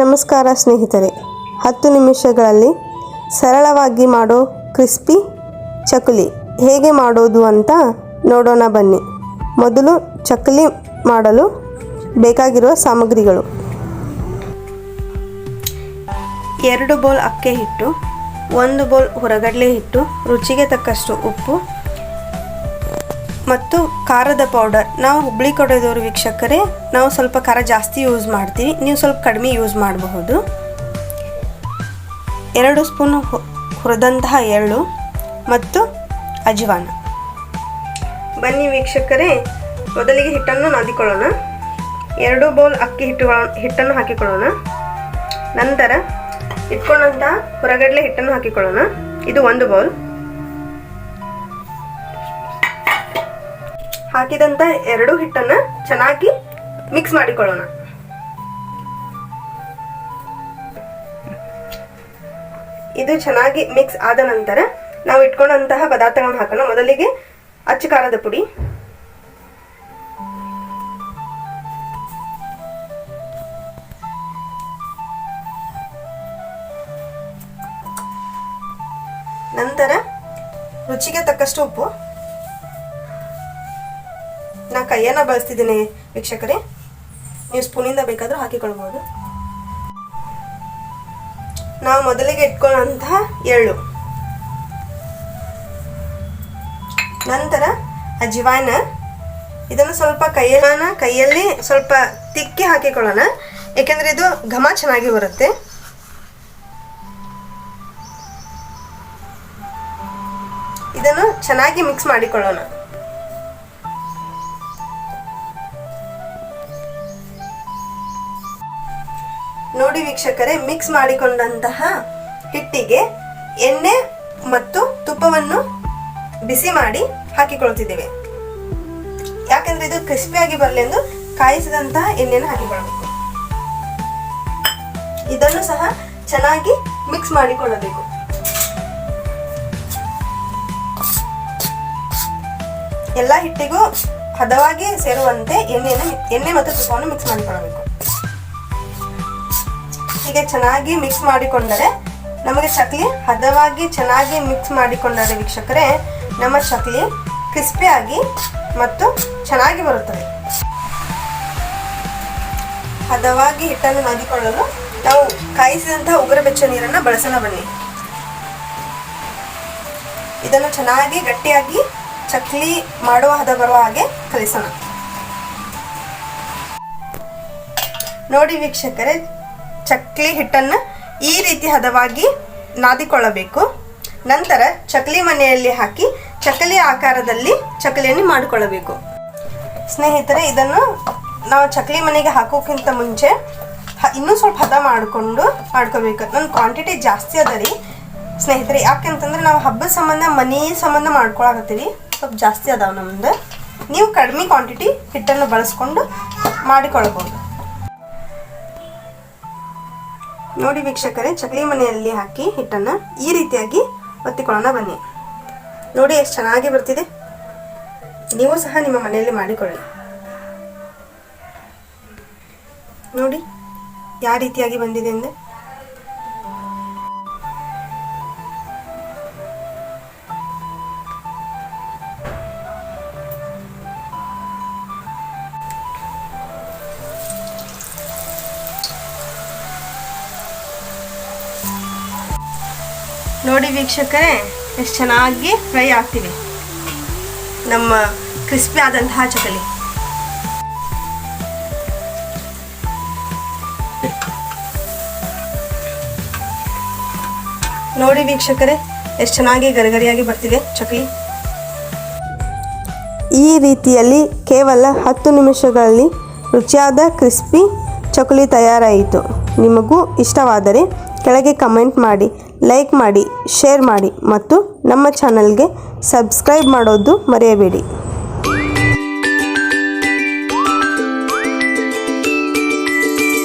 ನಮಸ್ಕಾರ ಸ್ನೇಹಿತರೆ. ಹತ್ತು ನಿಮಿಷಗಳಲ್ಲಿ ಸರಳವಾಗಿ ಮಾಡೋ ಕ್ರಿಸ್ಪಿ ಚಕ್ಕುಲಿ ಹೇಗೆ ಮಾಡೋದು ಅಂತ ನೋಡೋಣ ಬನ್ನಿ. ಮೊದಲು ಚಕ್ಕುಲಿ ಮಾಡಲು ಬೇಕಾಗಿರುವ ಸಾಮಗ್ರಿಗಳು. ಎರಡು ಬೌಲ್ ಅಕ್ಕಿ ಹಿಟ್ಟು ಒಂದು ಬೌಲ್ ಹೊರಗಡಲೆ ಹಿಟ್ಟು ರುಚಿಗೆ ತಕ್ಕಷ್ಟು ಉಪ್ಪು ಮತ್ತು ಖಾರದ ಪೌಡರ್ ನಾವು ಹುಬ್ಳಿ ಕಡೆದವರು ವೀಕ್ಷಕರೇ, ನಾವು ಸ್ವಲ್ಪ ಖಾರ ಜಾಸ್ತಿ ಯೂಸ್ ಮಾಡ್ತೀವಿ. ನೀವು ಸ್ವಲ್ಪ ಕಡಿಮೆ ಯೂಸ್ ಮಾಡಬಹುದು. ಎರಡು ಸ್ಪೂನ್ ಹುರಿದಂತಹ ಎಳ್ಳು ಮತ್ತು ಅಜವಾನ. ಬನ್ನಿ ವೀಕ್ಷಕರೇ, ಮೊದಲಿಗೆ ಹಿಟ್ಟನ್ನು ನಾದಿಕೊಳ್ಳೋಣ. ಎರಡು ಬೌಲ್ ಅಕ್ಕಿ ಹಿಟ್ಟುಗಳ, ಹಿಟ್ಟನ್ನು ಹಾಕಿಕೊಳ್ಳೋಣ. ನಂತರ ಇಟ್ಕೊಂಡಂತಹ ಹೊರಗಡಲೆ ಹಿಟ್ಟನ್ನು ಹಾಕಿಕೊಳ್ಳೋಣ. ಇದು ಒಂದು ಬೌಲ್. ಹಾಕಿದಂತ ಎರಡು ಹಿಟ್ಟನ್ನ ಚೆನ್ನಾಗಿ ಮಿಕ್ಸ್ ಮಾಡಿಕೊಳ್ಳೋಣ. ಇದು ಚೆನ್ನಾಗಿ ಮಿಕ್ಸ್ ಆದ ನಂತರ ನಾವು ಇಟ್ಕೊಂಡಂತಹ ಪದಾರ್ಥಗಳನ್ನು ಹಾಕೋಣ. ಮೊದಲಿಗೆ ಅಚ್ಚು ಖಾರದ ಪುಡಿ. ನಂತರ ರುಚಿಗೆ ತಕ್ಕಷ್ಟು ಉಪ್ಪು. ನಾ ಕೈಯನ್ನ ಬಳಸ್ತಿದ್ದೀನಿ ವೀಕ್ಷಕರೇ. ನೀವು ಸ್ಪೂನಿಂದ ಬೇಕಾದರೂ ಹಾಕಿಕೊಳ್ಬಹುದು ನಾವು ಮೊದಲಿಗೆ ಇಟ್ಕೊಳ್ಳೋಂತಹ ಎಳ್ಳು. ನಂತರ ಅಜ್ವಾನ ಇದನ್ನು ಸ್ವಲ್ಪ ಕೈಯನ್ನ ಕೈಯಲ್ಲಿ ಸ್ವಲ್ಪ ತಿಕ್ಕಿ ಹಾಕಿಕೊಳ್ಳೋಣ. ಏಕೆಂದರೆ ಇದು ಘಮ ಚೆನ್ನಾಗಿ ಬರುತ್ತೆ. ಇದನ್ನು ಚೆನ್ನಾಗಿ ಮಿಕ್ಸ್ ಮಾಡಿಕೊಳ್ಳೋಣ. ನೋಡಿ ವೀಕ್ಷಕರೇ ಮಿಕ್ಸ್ ಮಾಡಿಕೊಂಡಂತಹ ಹಿಟ್ಟಿಗೆ ಎಣ್ಣೆ ಮತ್ತು ತುಪ್ಪವನ್ನು ಬಿಸಿ ಮಾಡಿ ಹಾಕಿಕೊಳ್ತಿದ್ದೇವೆ. ಯಾಕಂದ್ರೆ ಇದು ಕ್ರಿಸ್ಪಿಯಾಗಿ ಬರಲಿ ಎಂದು ಕಾಯಿಸಿದಂತಹ ಎಣ್ಣೆಯನ್ನು ಹಾಕಿಕೊಳ್ಳಬೇಕು ಇದನ್ನು ಸಹ ಚೆನ್ನಾಗಿ ಮಿಕ್ಸ್ ಮಾಡಿಕೊಳ್ಳಬೇಕು. ಎಲ್ಲ ಹಿಟ್ಟಿಗೂ ಹದವಾಗಿ ಸೇರುವಂತೆ ಎಣ್ಣೆಯನ್ನು ಎಣ್ಣೆ ಮತ್ತು ತುಪ್ಪವನ್ನು ಮಿಕ್ಸ್ ಮಾಡಿಕೊಳ್ಳಬೇಕು. ಹೀಗೆ ಚೆನ್ನಾಗಿ ಮಿಕ್ಸ್ ಮಾಡಿಕೊಂಡರೆ ನಮಗೆ ಚಕ್ಲಿ ಹದವಾಗಿ ಚೆನ್ನಾಗಿ ಮಿಕ್ಸ್ ಮಾಡಿಕೊಂಡರೆ ವೀಕ್ಷಕರೇ, ನಮ್ಮ ಚಕ್ಲಿ ಕ್ರಿಸ್ಪಿಯಾಗಿ ಮತ್ತು ಚೆನ್ನಾಗಿ ಬರುತ್ತದೆ. ಹದವಾಗಿ ಹಿಟ್ಟನ್ನು ನಾದಿಕೊಳ್ಳಲು ನಾವು ಕಾಯಿಸಿದಂತಹ ಉಗುರು ಬೆಚ್ಚ ನೀರನ್ನು ಬಳಸೋಣ ಬನ್ನಿ. ಇದನ್ನು ಚೆನ್ನಾಗಿ ಗಟ್ಟಿಯಾಗಿ ಚಕ್ಲಿ ಮಾಡುವ ಹದ ಬರುವ ಹಾಗೆ ಕಲಿಸೋಣ. ನೋಡಿ ವೀಕ್ಷಕರೇ ಚಕ್ಲಿ ಹಿಟ್ಟನ್ನು ಈ ರೀತಿ ಹದವಾಗಿ ನಾದಿಕೊಳ್ಳಬೇಕು. ನಂತರ ಚಕ್ಲಿ ಮನೆಯಲ್ಲಿ ಹಾಕಿ ಚಕ್ಕಲಿ ಆಕಾರದಲ್ಲಿ ಚಕ್ಕಲಿಯನ್ನು ಮಾಡಿಕೊಳ್ಳಬೇಕು. ಸ್ನೇಹಿತರೆ, ಇದನ್ನು ನಾವು ಚಕ್ಲಿ ಮನೆಗೆ ಹಾಕೋಕ್ಕಿಂತ ಮುಂಚೆ ಇನ್ನೂ ಸ್ವಲ್ಪ ಹದ ಮಾಡಿಕೊಂಡು ಮಾಡ್ಕೋಬೇಕು. ನನ್ನ ಕ್ವಾಂಟಿಟಿ ಜಾಸ್ತಿ ಅದ ರೀ ಸ್ನೇಹಿತರೆ, ಯಾಕೆಂತಂದ್ರೆ ನಾವು ಹಬ್ಬದ ಸಂಬಂಧ, ಮನೆ ಸಂಬಂಧ ಮಾಡ್ಕೊಳಕತ್ತೀವಿ. ಸ್ವಲ್ಪ ಜಾಸ್ತಿ ಅದಾವ ನಮ್ದು. ನೀವು ಕಡಿಮೆ ಕ್ವಾಂಟಿಟಿ ಹಿಟ್ಟನ್ನು ಬಳಸ್ಕೊಂಡು ಮಾಡಿಕೊಳ್ಬೋದು. ನೋಡಿ ವೀಕ್ಷಕರೇ, ಚಕ್ಲಿ ಮನೆಯಲ್ಲಿ ಹಾಕಿ ಹಿಟ್ಟನ್ನು ಈ ರೀತಿಯಾಗಿ ಒತ್ತಿಕೊಳ್ಳೋಣ ಬನ್ನಿ. ನೋಡಿ ಎಷ್ಟು ಚೆನ್ನಾಗಿ ಬರ್ತಿದೆ. ನೀವು ಸಹ ನಿಮ್ಮ ಮನೆಯಲ್ಲಿ ಮಾಡಿಕೊಳ್ಳಿ. ನೋಡಿ, ಯಾವ ರೀತಿಯಾಗಿ ಬಂದಿದೆ ಅಂದರೆ? ನೋಡಿ ವೀಕ್ಷಕರೇ, ಎಷ್ಟು ಚೆನ್ನಾಗಿ ಫ್ರೈ ಆಗ್ತಿವೆ ನಮ್ಮ ಕ್ರಿಸ್ಪಿ ಆದಂತಹ ಚಕಲಿ ನೋಡಿ ವೀಕ್ಷಕರೇ, ಎಷ್ಟು ಚೆನ್ನಾಗಿ ಗರಿಗರಿಯಾಗಿ ಬರ್ತಿದೆ ಚಕಲಿ. ಈ ರೀತಿಯಲ್ಲಿ ಕೇವಲ ಹತ್ತು ನಿಮಿಷಗಳಲ್ಲಿ ರುಚಿಯಾದ ಕ್ರಿಸ್ಪಿ ಚಕಲಿ ತಯಾರಾಯಿತು. ನಿಮಗೂ ಇಷ್ಟವಾದರೆ ಕೆಳಗೆ ಕಮೆಂಟ್ ಮಾಡಿ. ಲೈಕ್ ಮಾಡಿ ಶೇರ್ ಮಾಡಿ ಮತ್ತು ನಮ್ಮ ಚಾನಲ್ಗೆ ಸಬ್ಸ್ಕ್ರೈಬ್ ಮಾಡೋದು ಮರೆಯಬೇಡಿ.